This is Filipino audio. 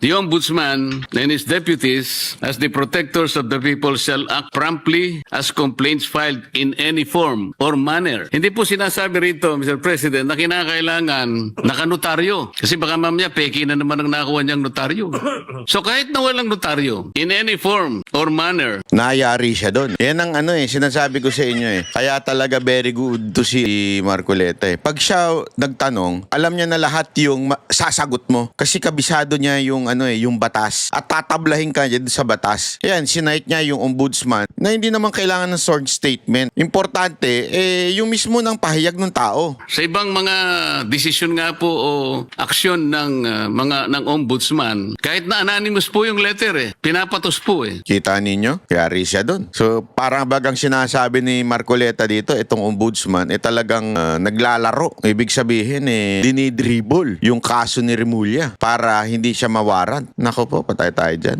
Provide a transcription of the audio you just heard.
The Ombudsman and his deputies, as the protectors of the people, shall act promptly as complaints filed in any form or manner. Hindi po sinasabi rito, Mr. President, na kinakailangan nakanotaryo. Kasi baka mamaya peki na naman ang nakuha niyang notaryo. So kahit na walang notaryo, in any form or manner, Nayari siya doon. Yan ang ano eh, sinasabi ko sa inyo eh. Kaya talaga very good to si Marcoleta eh. Pag siya nagtanong, alam niya na lahat yung sasagot mo. Kasi kabisado niya yung ano eh, yung batas. At tatablahin ka doon sa batas. Yan, sinight niya yung ombudsman na hindi naman kailangan ng sworn statement. Importante, eh, yung mismo ng pahayag ng tao. Sa ibang mga desisyon nga po o aksyon ng uh, mga ng ombudsman, kahit na anonymous po yung letter eh, pinapatos po eh. Kita ninyo? Yari siya doon. So, parang bagang sinasabi ni Marcoleta dito, itong ombudsman, eh talagang ah, naglalaro. Ibig sabihin, eh, dinidribble yung kaso ni Remulla para hindi siya mawaran. Nako po, patay tayo dyan.